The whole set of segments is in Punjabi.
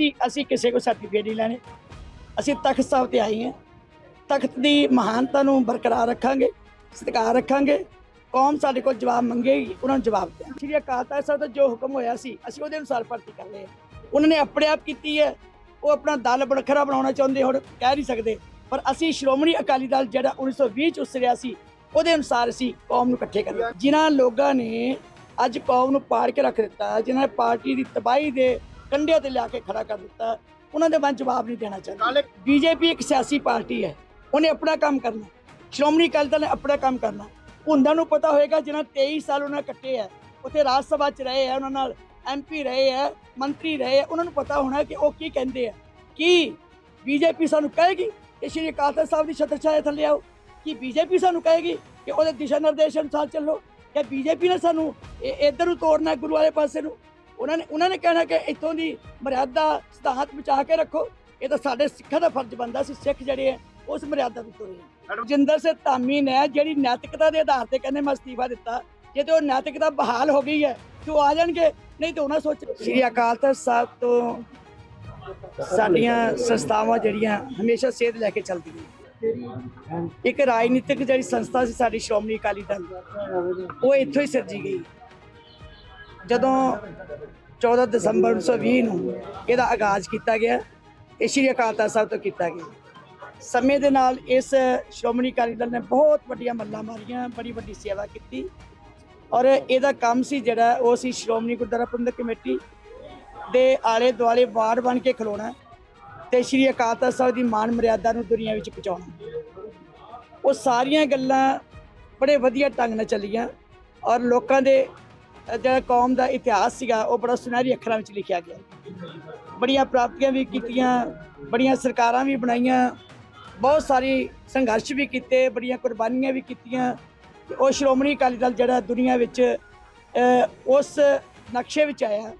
ਅਸੀਂ ਅਸੀਂ ਕਿਸੇ ਕੋ ਸਰਟੀਫਿਕੇਟ ਨਹੀਂ ਲੈਣੇ। ਅਸੀਂ ਤਖਤ ਸਾਹਿਬ ਤੇ ਆਏ ਹਾਂ। ਤਖਤ ਦੀ ਮਹਾਨਤਾ ਨੂੰ ਬਰਕਰਾਰ ਰੱਖਾਂਗੇ, ਸਤਿਕਾਰ ਰੱਖਾਂਗੇ। ਕੌਮ ਸਾਡੇ ਕੋਲ ਜਵਾਬ ਮੰਗੇਗੀ, ਉਹਨਾਂ ਨੂੰ ਜਵਾਬ ਦੇ ਸ਼੍ਰੀ ਅਕਾਲ ਤਖਤ ਸਾਹਿਬ ਦਾ ਜੋ ਹੁਕਮ ਹੋਇਆ ਸੀ, ਅਸੀਂ ਉਹਦੇ ਅਨੁਸਾਰ ਭਰਤੀ ਕਰ ਰਹੇ ਹਾਂ ਉਹਨਾਂ ਨੇ ਆਪਣੇ ਆਪ ਕੀਤੀ ਹੈ। ਉਹ ਆਪਣਾ ਦਲ ਵੱਖਰਾ ਬਣਾਉਣਾ ਚਾਹੁੰਦੇ ਹੁਣ, ਕਹਿ ਨਹੀਂ ਸਕਦੇ। ਪਰ ਅਸੀਂ ਸ਼੍ਰੋਮਣੀ ਅਕਾਲੀ ਦਲ ਜਿਹੜਾ 1920 ਚ ਉਸਰਿਆ ਸੀ, ਉਹਦੇ ਅਨੁਸਾਰ ਅਸੀਂ ਕੌਮ ਨੂੰ ਇਕੱਠੇ ਕਰਾਂਗੇ ਜਿਨ੍ਹਾਂ ਲੋਕਾਂ ਨੇ ਅੱਜ ਕੌਮ ਨੂੰ ਪਾੜ ਕੇ ਰੱਖ ਦਿੱਤਾ, ਜਿਨ੍ਹਾਂ ਨੇ ਪਾਰਟੀ ਦੀ ਤਬਾਹੀ ਦੇ ਕੰਢਿਆਂ ਤੇ ਲਿਆ ਕੇ ਖੜਾ ਕਰ ਦਿੱਤਾ ਉਹਨਾਂ ਦੇ ਮਨ ਜਵਾਬ ਨਹੀਂ ਦੇਣਾ ਚਾਹੁੰਦਾ। ਬੀਜੇਪੀ ਇੱਕ ਸਿਆਸੀ ਪਾਰਟੀ ਹੈ। ਉਹਨੇ ਆਪਣਾ ਕੰਮ ਕਰਨਾ। ਸ਼੍ਰੋਮਣੀ ਅਕਾਲੀ ਦਲ ਨੇ ਆਪਣਾ ਕੰਮ ਕਰਨਾ। ਉਹਨਾਂ ਨੂੰ ਪਤਾ ਹੋਏਗਾ ਜਿਨ੍ਹਾਂ 23 ਸਾਲ ਉਹਨਾਂ ਕੱਟੇ ਆ ਉੱਥੇ ਰਾਜ ਸਭਾ ਚ ਰਹੇ ਆ ਉਹਨਾਂ ਨਾਲ ਐਮਪੀ ਰਹੇ ਆ ਮੰਤਰੀ ਰਹੇ ਆ ਉਹਨਾਂ ਨੂੰ ਪਤਾ ਹੋਣਾ ਕਿ ਉਹ ਕੀ ਕਹਿੰਦੇ ਆ ਕੀ ਬੀਜੇਪੀ ਸਾਨੂੰ ਕਹੇਗੀ ਕਿ ਸ਼੍ਰੀ ਅਕਾਲ ਤਖਤ ਸਾਹਿਬ ਦੀ ਛਤਰ ਛਾਇਆ ਥੱਲੇ ਆਓ? ਕੀ ਬੀਜੇਪੀ ਸਾਨੂੰ ਕਹੇਗੀ ਕਿ ਉਹਦੇ ਦਿਸ਼ਾ ਨਿਰਦੇਸ਼ ਅਨੁਸਾਰ ਚੱਲੋ? ਕਿ ਬੀਜੇਪੀ ਨੇ ਸਾਨੂੰ ਇਹ ਇੱਧਰ ਨੂੰ ਤੋੜਨਾ ਗੁਰੂ ਵਾਲੇ ਪਾਸੇ ਨੂੰ? ਉਹਨਾਂ ਨੇ ਉਹਨਾਂ ਨੇ ਕਹਿਣਾ ਕਿ ਇੱਥੋਂ ਦੀ ਮਰਿਆਦਾ ਸਿਧਾਂਤ ਬਚਾ ਕੇ ਰੱਖੋ। ਇਹ ਤਾਂ ਸਾਡੇ ਸਿੱਖਾਂ ਦਾ ਫਰਜ਼ ਬਣਦਾ ਸੀ ਸਿੱਖ ਜਿਹੜੇ ਆ ਉਸ ਮਰਿਆਦਾ ਤੋਂ ਤੁਰੇ ਆ। ਰਜਿੰਦਰ ਸਿੰਘ ਧਾਮੀ ਨੇ ਜਿਹੜੀ ਨੈਤਿਕਤਾ ਦੇ ਆਧਾਰ ਤੇ ਕਹਿੰਦੇ ਮੈਂ ਅਸਤੀਫਾ ਦਿੱਤਾ ਜੇ ਤੇ ਉਹ ਨੈਤਿਕਤਾ ਬਹਾਲ ਹੋ ਗਈ ਹੈ ਤੇ ਉਹ ਆ ਜਾਣਗੇ ਨਹੀਂ ਤੇ ਉਹਨਾਂ ਸੋਚ ਸ੍ਰੀ ਅਕਾਲ ਤਖਤ ਸਾਹਿਬ ਤੋਂ ਸਾਡੀਆਂ ਸੰਸਥਾਵਾਂ ਜਿਹੜੀਆਂ ਹਮੇਸ਼ਾ ਸੇਧ ਲੈ ਕੇ ਚੱਲਦੀਆਂ ਇੱਕ ਰਾਜਨੀਤਿਕ ਜਿਹੜੀ ਸੰਸਥਾ ਸੀ ਸਾਡੀ ਸ਼੍ਰੋਮਣੀ ਅਕਾਲੀ ਦਲ ਉਹ ਇੱਥੋਂ ਹੀ ਸਿਰਜੀ ਗਈ। ਜਦੋਂ 14 ਦਸੰਬਰ 1920 ਨੂੰ ਇਹਦਾ ਆਗਾਜ਼ ਕੀਤਾ ਗਿਆ, ਇਹ ਸ਼੍ਰੀ ਅਕਾਲ ਤਖਤ ਸਾਹਿਬ ਤੋਂ ਕੀਤਾ ਗਿਆ। ਸਮੇਂ ਦੇ ਨਾਲ ਇਸ ਸ਼੍ਰੋਮਣੀ ਅਕਾਲੀ ਦਲ ਨੇ ਬਹੁਤ ਵੱਡੀਆਂ ਮੱਲਾਂ ਮਾਰੀਆਂ, ਬੜੀ ਵੱਡੀ ਸੇਵਾ ਕੀਤੀ। ਔਰ ਇਹਦਾ ਕੰਮ ਸੀ ਜਿਹੜਾ, ਉਹ ਸੀ ਸ਼੍ਰੋਮਣੀ ਗੁਰਦੁਆਰਾ ਪ੍ਰਬੰਧਕ ਕਮੇਟੀ ਦੇ ਆਲੇ ਦੁਆਲੇ ਵਾਰਡ ਬਣ ਕੇ ਖਲੋਣਾ ਤੇ ਸ਼੍ਰੀ ਅਕਾਲ ਤਖਤ ਸਾਹਿਬ ਦੀ ਮਾਨ ਮਰਿਆਦਾ ਨੂੰ ਦੁਨੀਆ ਵਿੱਚ ਪਹੁੰਚਾਉਣਾ। ਉਹ ਸਾਰੀਆਂ ਗੱਲਾਂ ਬੜੇ ਵਧੀਆ ਢੰਗ ਨਾਲ ਚੱਲੀਆਂ ਔਰ ਲੋਕਾਂ ਦੇ ਜਿਹੜਾ ਕੌਮ ਦਾ ਇਤਿਹਾਸ ਸੀਗਾ, ਉਹ ਬੜਾ ਸੁਨਹਿਰੀ ਅੱਖਰਾਂ ਵਿੱਚ ਲਿਖਿਆ ਗਿਆ। ਬੜੀਆਂ ਪ੍ਰਾਪਤੀਆਂ ਵੀ ਕੀਤੀਆਂ, ਬੜੀਆਂ ਸਰਕਾਰਾਂ ਵੀ ਬਣਾਈਆਂ, ਬਹੁਤ ਸਾਰੀ ਸੰਘਰਸ਼ ਵੀ ਕੀਤੇ, ਬੜੀਆਂ ਕੁਰਬਾਨੀਆਂ ਵੀ ਕੀਤੀਆਂ। ਉਹ ਸ਼੍ਰੋਮਣੀ ਅਕਾਲੀ ਦਲ ਜਿਹੜਾ ਦੁਨੀਆ ਵਿੱਚ ਉਸ ਨਕਸ਼ੇ ਵਿੱਚ ਆਇਆ,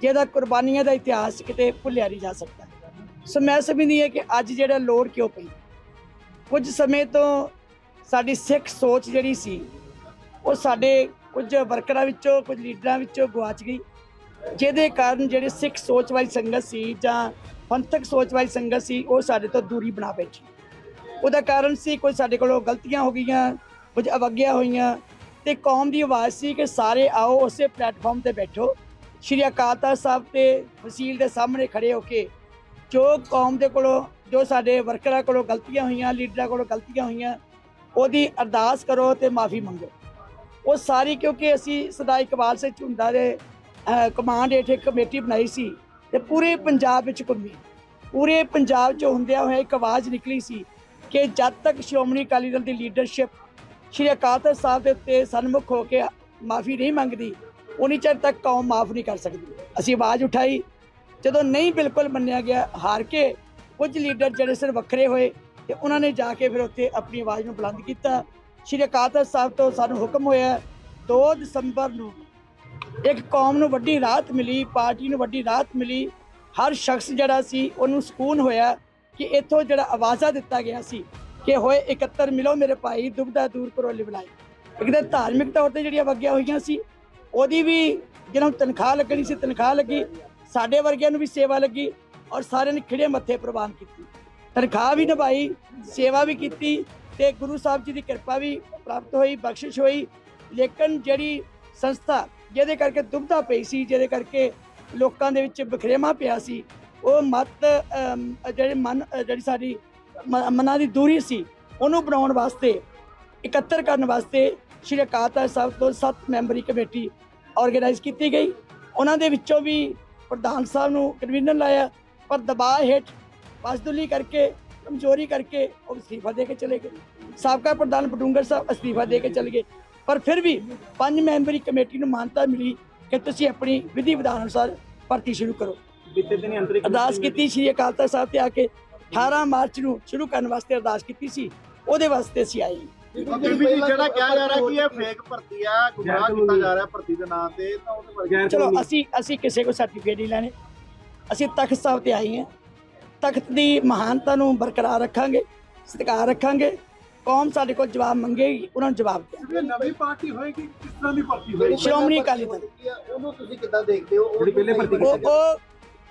ਜਿਹਦਾ ਕੁਰਬਾਨੀਆਂ ਦਾ ਇਤਿਹਾਸ ਕਿਤੇ ਭੁੱਲਿਆ ਨਹੀਂ ਜਾ ਸਕਦਾ। ਸੋ ਮੈਂ ਸਮਝਦੀ ਹਾਂ ਕਿ ਅੱਜ ਜਿਹੜਾ ਲੋੜ ਕਿਉਂ ਪਈ? ਕੁਝ ਸਮੇਂ ਤੋਂ ਸਾਡੀ ਸਿੱਖ ਸੋਚ ਜਿਹੜੀ ਸੀ, ਉਹ ਸਾਡੇ ਕੁਝ ਵਰਕਰਾਂ ਵਿੱਚੋਂ, ਕੁਝ ਲੀਡਰਾਂ ਵਿੱਚੋਂ ਗਵਾਚ ਗਈ, ਜਿਹਦੇ ਕਾਰਨ ਜਿਹੜੀ ਸਿੱਖ ਸੋਚ ਵਾਲੀ ਸੰਗਤ ਸੀ ਜਾਂ ਪੰਥਕ ਸੋਚ ਵਾਲੀ ਸੰਗਤ ਸੀ, ਉਹ ਸਾਡੇ ਤੋਂ ਦੂਰੀ ਬਣਾ ਬੈਠੀ। ਉਹਦਾ ਕਾਰਨ ਸੀ ਕੋਈ ਸਾਡੇ ਕੋਲੋਂ ਗਲਤੀਆਂ ਹੋ ਗਈਆਂ, ਕੁਝ ਅਵਗਿਆ ਹੋਈਆਂ, ਤੇ ਕੌਮ ਦੀ ਆਵਾਜ਼ ਸੀ ਕਿ ਸਾਰੇ ਆਓ, ਉਸੇ ਪਲੇਟਫਾਰਮ ਤੇ ਬੈਠੋ। ਸ਼੍ਰੀ ਅਕਾਲ ਤਖਤ ਸਾਹਿਬ ਤੇ ਵਸੀਲ ਦੇ ਸਾਹਮਣੇ ਖੜੇ ਹੋ ਕੇ, ਜੋ ਕੌਮ ਦੇ ਕੋਲੋਂ, ਜੋ ਸਾਡੇ ਵਰਕਰਾਂ ਕੋਲੋਂ ਗਲਤੀਆਂ ਹੋਈਆਂ, ਲੀਡਰਾਂ ਕੋਲੋਂ ਗਲਤੀਆਂ ਹੋਈਆਂ, ਉਹਦੀ ਅਰਦਾਸ ਕਰੋ ਤੇ ਮਾਫੀ ਮੰਗੋ। ਉਹ ਸਾਰੀ ਕਿਉਂਕਿ ਅਸੀਂ ਸਦਾ ਇਕਬਾਲ ਸਿੰਘ ਝੁੰਡਾ ਦੇ ਕਮਾਂਡ ਹੇਠ ਇੱਕ ਕਮੇਟੀ ਬਣਾਈ ਸੀ ਤੇ ਪੂਰੇ ਪੰਜਾਬ ਵਿੱਚ ਘੁੰਮੀ। ਪੂਰੇ ਪੰਜਾਬ 'ਚ ਹੁੰਦਿਆਂ ਹੋਇਆ ਇੱਕ ਆਵਾਜ਼ ਨਿਕਲੀ ਸੀ ਕਿ ਜਦ ਤੱਕ ਸ਼੍ਰੋਮਣੀ ਅਕਾਲੀ ਦਲ ਦੀ ਲੀਡਰਸ਼ਿਪ ਸ਼੍ਰੀ ਅਕਾਲ ਤਖਤ ਸਾਹਿਬ ਦੇ ਉੱਤੇ ਸਨਮੁਖ ਹੋ ਕੇ ਮਾਫੀ ਨਹੀਂ ਮੰਗਦੀ, ਉਨੀ ਚਿਰ ਤੱਕ ਕੌਮ ਮਾਫ ਨਹੀਂ ਕਰ ਸਕਦੀ। ਅਸੀਂ ਆਵਾਜ਼ ਉਠਾਈ। ਜਦੋਂ ਨਹੀਂ ਬਿਲਕੁਲ ਮੰਨਿਆ ਗਿਆ, ਹਾਰ ਕੇ ਕੁਝ ਲੀਡਰ ਜਿਹੜੇ ਸਿਰ ਵੱਖਰੇ ਹੋਏ ਤੇ ਉਹਨਾਂ ਨੇ ਜਾ ਕੇ ਫਿਰ ਉੱਥੇ ਆਪਣੀ ਆਵਾਜ਼ ਨੂੰ ਬੁਲੰਦ ਕੀਤਾ। ਸ਼੍ਰੀ ਅਕਾਲ ਤਖਤ ਸਾਹਿਬ ਤੋਂ ਸਾਨੂੰ ਹੁਕਮ ਹੋਇਆ 2 ਦਸੰਬਰ ਨੂੰ ਇੱਕ ਕੌਮ ਨੂੰ ਵੱਡੀ ਰਾਹਤ ਮਿਲੀ, ਪਾਰਟੀ ਨੂੰ ਵੱਡੀ ਰਾਹਤ ਮਿਲੀ। ਹਰ ਸ਼ਖਸ ਜਿਹੜਾ ਸੀ, ਉਹਨੂੰ ਸਕੂਨ ਹੋਇਆ ਕਿ ਇੱਥੋਂ ਜਿਹੜਾ ਆਵਾਜ਼ਾ ਦਿੱਤਾ ਗਿਆ ਸੀ ਕਿ ਹੋਏ 71 ਮਿਲੋ ਮੇਰੇ ਭਾਈ, ਦੁਬਦਾ ਦੂਰ ਕਰੋ ਲਿਵਲਾਈ ਇੱਕ ਤਾਂ ਧਾਰਮਿਕ ਤੌਰ ਤੇ ਜਿਹੜੀਆਂ ਵਗੀਆਂ ਹੋਈਆਂ ਸੀ, ਉਹਦੀ ਵੀ ਜਿਹਨਾਂ ਨੂੰ ਤਨਖਾਹ ਲੱਗਣੀ ਸੀ, ਤਨਖਾਹ ਲੱਗੀ, ਸਾਡੇ ਵਰਗਿਆਂ ਨੂੰ ਵੀ ਸੇਵਾ ਲੱਗੀ ਔਰ ਸਾਰਿਆਂ ਨੇ ਖਿੜੇ ਮੱਥੇ ਪ੍ਰਵਾਨ ਕੀਤੀ। ਤਨਖਾਹ ਵੀ ਨਿਭਾਈ, ਸੇਵਾ ਵੀ ਕੀਤੀ ਤੇ ਗੁਰੂ ਸਾਹਿਬ ਜੀ ਦੀ ਕਿਰਪਾ ਵੀ ਪ੍ਰਾਪਤ ਹੋਈ, ਬਖਸ਼ਿਸ਼ ਹੋਈ। ਲੇਕਿਨ ਜਿਹੜੀ ਸੰਸਥਾ ਜਿਹਦੇ ਕਰਕੇ ਦੁਬਦਾ ਪਈ ਸੀ, ਜਿਹਦੇ ਕਰਕੇ ਲੋਕਾਂ ਦੇ ਵਿੱਚ ਬਖਰੇਵਾ ਪਿਆ ਸੀ, ਉਹ ਮਤ ਜਿਹੜੇ ਮਨ, ਜਿਹੜੀ ਸਾਡੀ ਮ- ਮਨਾਂ ਦੀ ਦੂਰੀ ਸੀ, ਉਹਨੂੰ ਬਣਾਉਣ ਵਾਸਤੇ, ਇਕੱਤਰ ਕਰਨ ਵਾਸਤੇ ਸ਼੍ਰੀ ਅਕਾਲ ਤਖਤ ਸਾਹਿਬ ਤੋਂ ਸੱਤ ਮੈਂਬਰੀ ਕਮੇਟੀ ਆਰਗੇਨਾਈਜ਼ ਕੀਤੀ ਗਈ। ਉਹਨਾਂ ਦੇ ਵਿੱਚੋਂ ਵੀ ਪ੍ਰਧਾਨ ਸਾਹਿਬ ਨੂੰ ਕਨਵੀਨਰ ਲਾਇਆ, ਪਰ ਦਬਾਅ ਹੇਠ ਬਸਦੁਲੀ ਕਰਕੇ ਕਮਜ਼ੋਰੀ ਕਰਕੇ ਉਹ ਅਸਤੀਫਾ ਦੇ ਕੇ ਚਲੇ ਗਏ। ਸਾਬਕਾ ਪ੍ਰਧਾਨ ਬਡੂੰਗਰ ਸਾਹਿਬ ਅਸਤੀਫਾ ਦੇ ਕੇ ਚਲੇ ਗਏ। ਪਰ ਫਿਰ ਵੀ ਪੰਜ ਮੈਂਬਰੀ ਕਮੇਟੀ ਨੂੰ ਮਾਨਤਾ ਮਿਲੀ ਕਿ ਤੁਸੀਂ ਆਪਣੀ ਵਿਧੀ ਵਿਧਾਨ ਅਨੁਸਾਰ ਭਰਤੀ ਸ਼ੁਰੂ ਕਰੋ। ਬੀਤੇ ਦਿਨ ਅੰਤਰਿਕ ਅਰਦਾਸ ਕੀਤੀ ਸ਼੍ਰੀ ਅਕਾਲ ਤਖਤ ਸਾਹਿਬ ਤੇ ਆ ਕੇ 18 ਮਾਰਚ ਨੂੰ ਸ਼ੁਰੂ ਕਰਨ ਵਾਸਤੇ ਅਰਦਾਸ ਕੀਤੀ ਸੀ। ਉਹਦੇ ਵਾਸਤੇ ਅਸੀਂ ਆਏ ਜਿਹੜਾ ਕਿਹਾ ਜਾ ਰਿਹਾ ਕਿ ਇਹ ਫੇਕ ਭਰਤੀ ਆ ਗੁੰਮਰਾਹ ਕੀਤਾ ਜਾ ਰਿਹਾ ਭਰਤੀ ਦੇ ਨਾਂ ਤੇ ਤਾਂ ਉਹਦੇ ਚਲੋ ਅਸੀਂ ਅਸੀਂ ਕਿਸੇ ਕੋ ਸਰਟੀਫਿਕੇਟ ਨਹੀਂ ਲੈਣੇ। ਅਸੀਂ ਤਖਤ ਸਾਹਿਬ ਤੇ ਆਏ ਹਾਂ। ਤਖਤ ਦੀ ਮਹਾਨਤਾ ਨੂੰ ਬਰਕਰਾਰ ਰੱਖਾਂਗੇ ਸਤਿਕਾਰ ਰੱਖਾਂਗੇ। ਕੌਮ ਸਾਡੇ ਕੋਲ ਜਵਾਬ ਮੰਗੇਗੀ ਉਹਨਾਂ ਨੂੰ ਜਵਾਬ ਇਹ ਨਵੀਂ ਪਾਰਟੀ ਹੋਏਗੀ ਕਿਸ ਤਰ੍ਹਾਂ ਦੀ ਭਰਤੀ ਹੋਏਗੀ? ਸ਼੍ਰੋਮਣੀ ਅਕਾਲੀ ਦਲ। ਉਹਨੂੰ ਤੁਸੀਂ ਕਿੱਦਾਂ ਦੇਖਦੇ ਹੋ? ਉਹ ਜਿਹੜੀ ਪਹਿਲੇ ਭਰਤੀ ਉਹ ਉਹ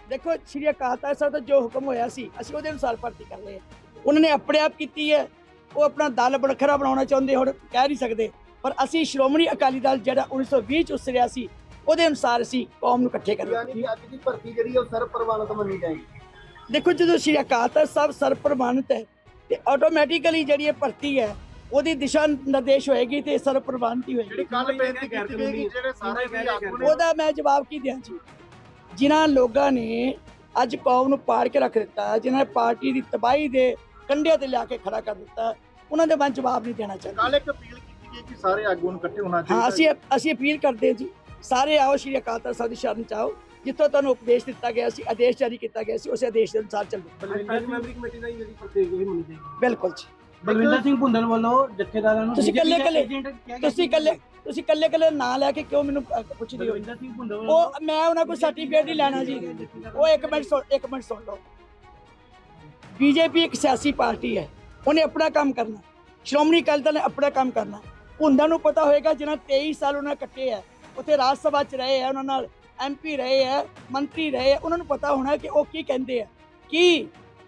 ਦੇਖੋ ਸ਼੍ਰੀ ਅਕਾਲ ਤਖਤ ਸਾਹਿਬ ਦਾ ਜੋ ਹੁਕਮ ਹੋਇਆ ਸੀ ਅਸੀਂ ਉਹਦੇ ਅਨੁਸਾਰ ਭਰਤੀ ਕਰ ਰਹੇ ਹਾਂ ਉਹਨਾਂ ਨੇ ਆਪਣੇ ਆਪ ਕੀਤੀ ਹੈ। ਉਹ ਆਪਣਾ ਦਲ ਬੜਖਰਾ ਬਣਾਉਣਾ ਚਾਹੁੰਦੇ ਹੁਣ ਕਹਿ ਨਹੀਂ ਸਕਦੇ। ਪਰ ਅਸੀਂ ਸ਼੍ਰੋਮਣੀ ਅਕਾਲੀ ਦਲ ਜਿਹੜਾ 1920 ਚ ਉਸਰਿਆ ਸੀ ਉਹਦੇ ਅਨੁਸਾਰ ਅਸੀਂ ਕੌਮ ਨੂੰ ਇਕੱਠੇ ਕਰ ਯਾਨੀ ਕਿ ਅੱਜ ਦੀ ਭਰਤੀ ਜਿਹੜੀ ਹੈ ਉਹ ਸਰਵ ਪ੍ਰਵਾਨਿਤ ਮੰਨੀ ਜਾਏਗੀ। ਦੇਖੋ ਜਦੋਂ ਸ਼੍ਰੀ ਅਕਾਲ ਤਖਤ ਸਾਹਿਬ ਸਰਪ੍ਰਵਾਨਿਤ ਹੈ ਤੇ ਆਟੋਮੈਟਿਕਲੀ ਜਿਹੜੀ ਇਹ ਭਰਤੀ ਹੈ ਉਹਦੀ ਦਿਸ਼ਾ ਨਿਰਦੇਸ਼ ਹੋਏਗੀ ਤੇ ਸਰਪ੍ਰਵਾਨਿਤ ਹੀ ਹੋਏਗੀ। ਜਿਹੜੀ ਕੱਲ ਬੇਨਤੀ ਕੀਤੀ ਗਈ ਕਿ ਜਿਹੜੇ ਸਾਰੇ ਵੀ ਆਗੂ ਨੇ ਉਹਦਾ ਮੈਂ ਜਵਾਬ ਕੀ ਦਿਆਂ ਜੀ? ਜਿਨ੍ਹਾਂ ਲੋਕਾਂ ਨੇ ਅੱਜ ਕੌਮ ਨੂੰ ਪਾੜ ਕੇ ਰੱਖ ਦਿੱਤਾ ਜਿਨ੍ਹਾਂ ਨੇ ਪਾਰਟੀ ਦੀ ਤਬਾਹੀ ਦੇ ਕੰਢਿਆਂ ਤੇ ਲਿਆ ਕੇ ਖੜਾ ਕਰ ਦਿੱਤਾ ਉਹਨਾਂ ਦੇ ਮੈਂ ਜਵਾਬ ਨਹੀਂ ਦੇਣਾ ਚਾਹੁੰਦਾ। ਕੱਲ ਇੱਕ ਅਪੀਲ ਕੀਤੀ ਗਈ ਕਿ ਸਾਰੇ ਆਗੂ ਨੂੰ ਇਕੱਠੇ ਹੋਣਾ ਚਾਹੀਦਾ ਹਾਂ ਅਸੀਂ ਅਸੀਂ ਅਪੀਲ ਕਰਦੇ ਹਾਂ ਜੀ। ਸਾਰੇ ਆਓ ਸ਼੍ਰੀ ਅਕਾਲ ਤਖਤ ਸਾਹਿਬ ਦੀ ਸ਼ਰਨ ਚ ਆਓ। ਜਿੱਥੋਂ ਤੁਹਾਨੂੰ ਉਪਦੇਸ਼ ਦਿੱਤਾ ਗਿਆ ਸੀ ਆਦੇਸ਼ ਜਾਰੀ ਕੀਤਾ ਗਿਆ ਸੀ ਉਸ ਆਦੇਸ਼ ਦੇ ਅਨੁਸਾਰ ਚੱਲੋ। ਬਲਵਿੰਦਰ ਸਿੰਘ ਮੈਂਬਰੀ ਕਮੇਟੀ ਦਾ ਹੀ ਜਿਹੜੀ ਪ੍ਰਤੀਕ ਹੋਈ ਮੰਨੀ ਜਾਏਗੀ। ਬਿਲਕੁਲ ਜੀ। ਬਲਵਿੰਦਰ ਸਿੰਘ ਭੁੰਦਲ ਵੱਲੋਂ ਜਥੇਦਾਰਾਂ ਨੂੰ ਤੁਸੀਂ ਕਿਹਾ ਗਿਆ ਤੁਸੀਂ ਸੀ। ਇਕੱਲੇ ਤੁਸੀਂ ਇਕੱਲੇ ਇਕੱਲੇ ਨਾਂ ਲੈ ਕੇ ਕਿਉਂ ਮੈਨੂੰ ਪੁੱਛਦੇ ਹੋ? ਬਲਵਿੰਦਰ ਸਿੰਘ ਭੁੰਦਲ ਉਹ ਮੈਂ ਉਹਨਾਂ ਕੋਲ ਸਰਟੀਫਿਕੇਟ ਨਹੀਂ ਲੈਣਾ ਜੀ। ਉਹ ਇੱਕ ਮਿੰਟ ਸੁਣ ਇੱਕ ਮਿੰਟ ਸੁਣ ਲਓ। ਬੀਜੇਪੀ ਇੱਕ ਸਿਆਸੀ ਪਾਰਟੀ ਹੈ। ਉਹਨੇ ਆਪਣਾ ਕੰਮ ਕਰਨਾ। ਸ਼੍ਰੋਮਣੀ ਅਕਾਲੀ ਦਲ ਨੇ ਆਪਣਾ ਕੰਮ ਕਰਨਾ। ਉਹਨਾਂ ਨੂੰ ਪਤਾ ਹੋਏਗਾ ਜਿਹਨਾਂ 23 ਸਾਲ ਉਹਨਾਂ ਕੱਟੇ ਆ। ਉੱਥੇ ਰਾਜ ਸਭਾ ਚ ਰਹੇ ਆ ਉਹਨਾਂ ਨਾਲ। ਐਮਪੀ ਰਹੇ ਆ ਮੰਤਰੀ ਰਹੇ ਆ ਉਹਨਾਂ ਨੂੰ ਪਤਾ ਹੋਣਾ ਕਿ ਉਹ ਕੀ ਕਹਿੰਦੇ ਆ। ਕੀ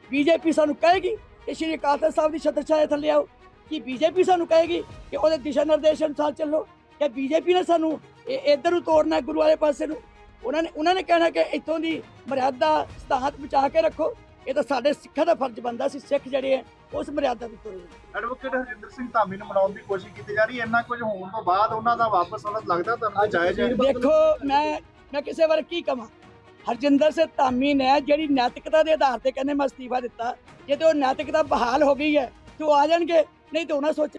ਬੀਜੇਪੀ ਸਾਨੂੰ ਕਹੇਗੀ ਕਿ ਸ਼੍ਰੀ ਅਕਾਲ ਤਖਤ ਸਾਹਿਬ ਦੀ ਛਤਰ ਛਾਇਆ ਥੱਲੇ ਆਓ? ਕੀ ਬੀਜੇਪੀ ਸਾਨੂੰ ਕਹੇਗੀ ਕਿ ਉਹਦੇ ਦਿਸ਼ਾ ਨਿਰਦੇਸ਼ ਅਨੁਸਾਰ ਚੱਲੋ? ਕਿ ਬੀਜੇਪੀ ਨੇ ਸਾਨੂੰ ਇਹ ਇੱਧਰ ਨੂੰ ਤੋੜਨਾ ਹੈ ਗੁਰੂ ਵਾਲੇ ਪਾਸੇ ਨੂੰ? ਉਹਨਾਂ ਨੇ ਉਹਨਾਂ ਨੇ ਕਹਿਣਾ ਕਿ ਇੱਥੋਂ ਦੀ ਮਰਿਆਦਾ ਸਿਧਾਂਤ ਬਚਾ ਕੇ ਰੱਖੋ। ਇਹ ਤਾਂ ਸਾਡੇ ਸਿੱਖਾਂ ਦਾ ਫਰਜ਼ ਬਣਦਾ ਸੀ ਸਿੱਖ ਜਿਹੜੇ ਆ ਉਸ ਮਰਿਆਦਾ ਦੇ ਤੁਰੇ। ਐਡਵੋਕੇਟ ਹਰਜਿੰਦਰ ਸਿੰਘ ਧਾਮੀ ਨੂੰ ਮਨਾਉਣ ਦੀ ਕੋਸ਼ਿਸ਼ ਕੀਤੀ ਜਾ ਰਹੀ ਹੈ। ਇੰਨਾ ਕੁਝ ਹੋਣ ਤੋਂ ਬਾਅਦ ਉਹਨਾਂ ਦਾ ਵਾਪਸ ਆਉਣਾ ਲੱਗਦਾ ਤੁਹਾਨੂੰ ਜਾਇਜ਼ ਹੈ? ਦੇਖੋ ਮੈਂ ਮੈਂ ਕਿਸੇ ਬਾਰੇ ਕੀ ਕਵਾਂ? ਹਰਜਿੰਦਰ ਸਿੰਘ ਧਾਮੀ ਨੇ ਜਿਹੜੀ ਨੈਤਿਕਤਾ ਦੇ ਆਧਾਰ ਤੇ ਕਹਿੰਦੇ ਮੈਂ ਅਸਤੀਫਾ ਦਿੱਤਾ, ਜੇ ਤੇ ਉਹ ਨੈਤਿਕਤਾ ਬਹਾਲ ਹੋ ਗਈ ਹੈ, ਤੇ ਉਹ ਆ ਜਾਣਗੇ, ਨਹੀਂ ਤੇ ਉਹਨਾਂ ਸੋਚ